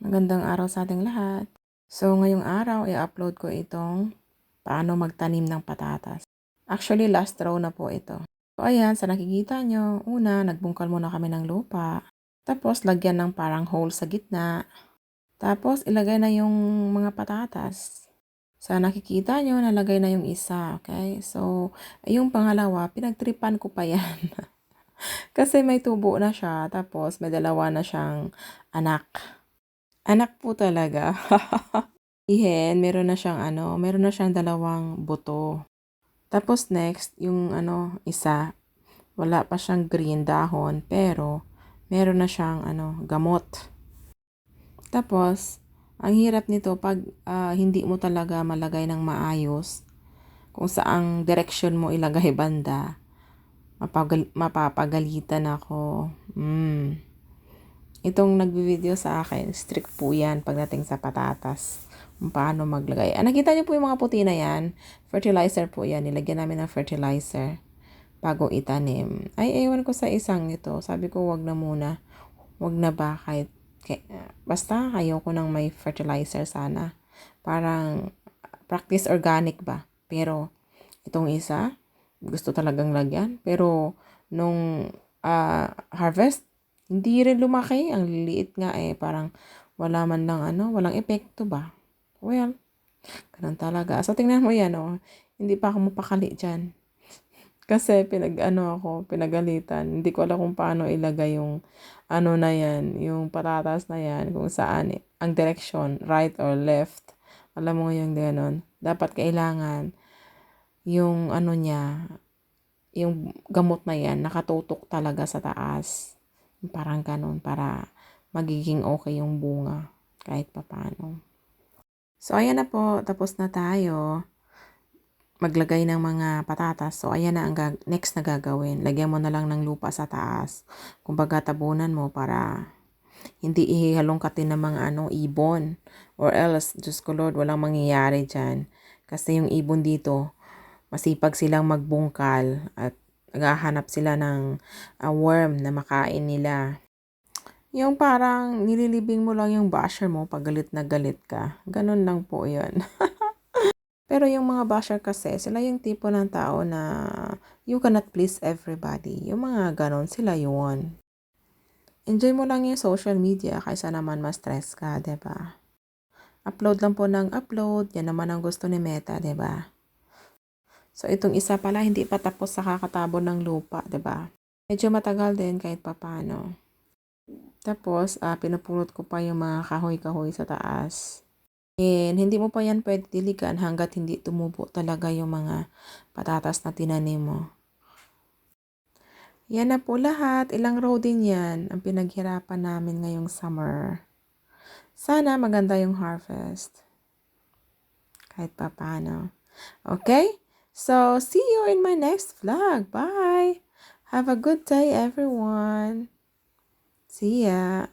Magandang araw sa ating lahat. So, ngayong araw, i-upload ko itong paano magtanim ng patatas. Actually, last row na po ito. So, ayan, sa nakikita nyo, una, nagbungkal muna kami ng lupa. Tapos, lagyan ng parang hole sa gitna. Tapos, ilagay na yung mga patatas. Sa nakikita nyo, nalagay na yung isa, okay? So, yung pangalawa, pinagtripan ko pa yan. Kasi may tubo na siya, tapos may dalawa na siyang anak. Anak po talaga. Ihen, meron na siyang ano, meron na siyang dalawang buto. Tapos next, yung ano, isa, wala pa siyang green dahon, pero meron na siyang ano, gamot. Tapos, ang hirap nito pag ah, hindi mo talaga malagay ng maayos, kung saang direction mo ilagay banda, mapagal- mapapagalitan ako. Mm. Itong nagbi-video sa akin, strict po yan pagdating sa patatas. Kung paano maglagay. Ah, nakita niyo po yung mga puti na yan? Fertilizer po yan. Nilagyan namin ng fertilizer bago itanim. Ay, ewan ko sa isang ito. Sabi ko, wag na muna. Wag na ba kahit kay, basta ayoko nang may fertilizer sana. Parang practice organic ba? Pero itong isa, gusto talagang lagyan. Pero nung ah, harvest, hindi rin lumaki. Ang liliit nga eh. Parang wala man lang ano, walang epekto ba? Well, ganun talaga. So, tingnan mo yan, oh. Hindi pa ako mapakali dyan. Kasi pinag, ano ako, pinagalitan. Hindi ko alam kung paano ilagay yung, ano na yan, yung patatas na yan, kung saan, eh, ang direction, right or left. Alam mo yung gano'n. Dapat kailangan, yung ano niya, yung gamot na yan, nakatutok talaga sa taas. Parang ganun, para magiging okay yung bunga, kahit papano. So, ayan na po, tapos na tayo maglagay ng mga patatas. So, ayan na ang next na gagawin. Lagyan mo na lang ng lupa sa taas. Kumbaga, tabunan mo para hindi ihalongkatin ng mga ano, ibon. Or else, Diyos ko Lord, walang mangyayari dyan. Kasi yung ibon dito, masipag silang magbungkal at naghahanap sila ng ah, worm na makain nila. Yung parang nililibing mo lang yung basher mo pag galit na galit ka. Ganun lang po yun. Pero yung mga basher kasi, sila yung tipo ng tao na you cannot please everybody. Yung mga ganon, sila yun. Enjoy mo lang yung social media kaysa naman ma-stress ka, ba? Upload lang po ng upload, yan naman ang gusto ni Meta, ba? So itong isa pala hindi pa tapos sa kakatabon ng lupa, 'di ba? Medyo matagal din kahit papano. Tapos, ah, pinupulot ko pa yung mga kahoy-kahoy sa taas. And hindi mo pa yan pwede diligan hanggat hindi tumubo talaga yung mga patatas na tinanim mo. Yan na po lahat. Ilang row din yan ang pinaghirapan namin ngayong summer. Sana maganda yung harvest. Kahit pa paano. Okay? So, see you in my next vlog. Bye! Have a good day, everyone. See ya.